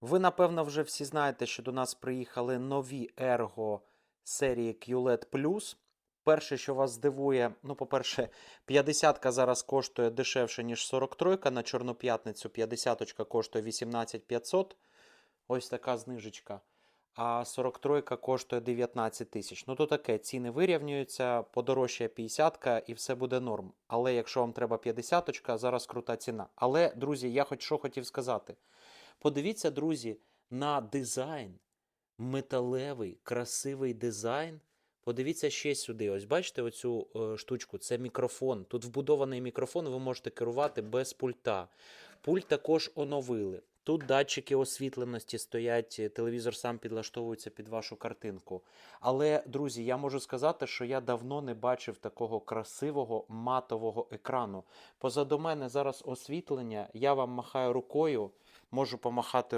Ви, напевно, вже всі знаєте, що до нас приїхали нові Ergo серії QLED Plus. Перше, що вас здивує, ну, по-перше, 50-ка зараз коштує дешевше, ніж 43-ка. На Чорну п'ятницю 50-очка коштує 18 500. Ось така знижечка. А 43-ка коштує 19 тисяч. Ну, то таке, ціни вирівнюються, подорожчає 50-ка і все буде норм. Але якщо вам треба 50-очка, зараз крута ціна. Але, друзі, я хоч що хотів сказати. Подивіться, друзі, на дизайн. Металевий, красивий дизайн. Подивіться ще сюди. Ось бачите оцю е, штучку? Це мікрофон. Тут вбудований мікрофон, ви можете керувати без пульта. Пульт також оновили. Тут датчики освітленості стоять, е, телевізор сам підлаштовується під вашу картинку. Але, друзі, я можу сказати, що я давно не бачив такого красивого матового екрану. Позаду мене зараз освітлення, я вам махаю рукою, можу помахати